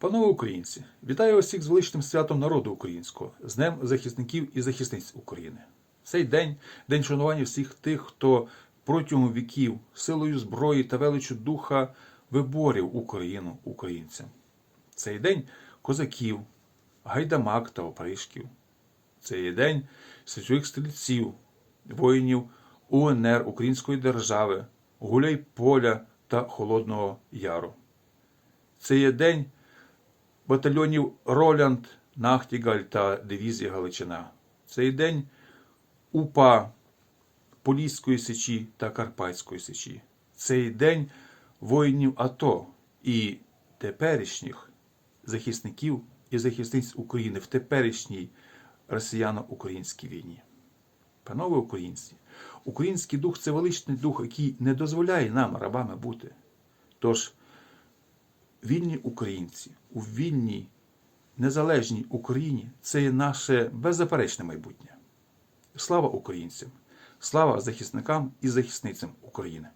Панове українці, вітаю усіх з величним святом народу українського, з Днем захисників і захисниць України. Цей день день шанування всіх тих, хто протягом віків силою зброї та величу духа виборів Україну українцям. Цей день козаків, гайдамак та опришків. Це є день святих стрільців, воїнів УНР Української держави, Гуляйполя та Холодного Яру. Це є день батальйонів Ролянд, Нахтігаль та дивізія Галичина. Цей день УПА Поліської сечі та Карпатської сечі. Цей день воїнів АТО і теперішніх захисників і захисниць України в теперішній росіяно-українській війні. Панове українці, український дух це величний дух, який не дозволяє нам рабами бути. Тож вільні українці у вільній незалежній Україні це є наше беззаперечне майбутнє. Слава українцям! Слава захисникам і захисницям України!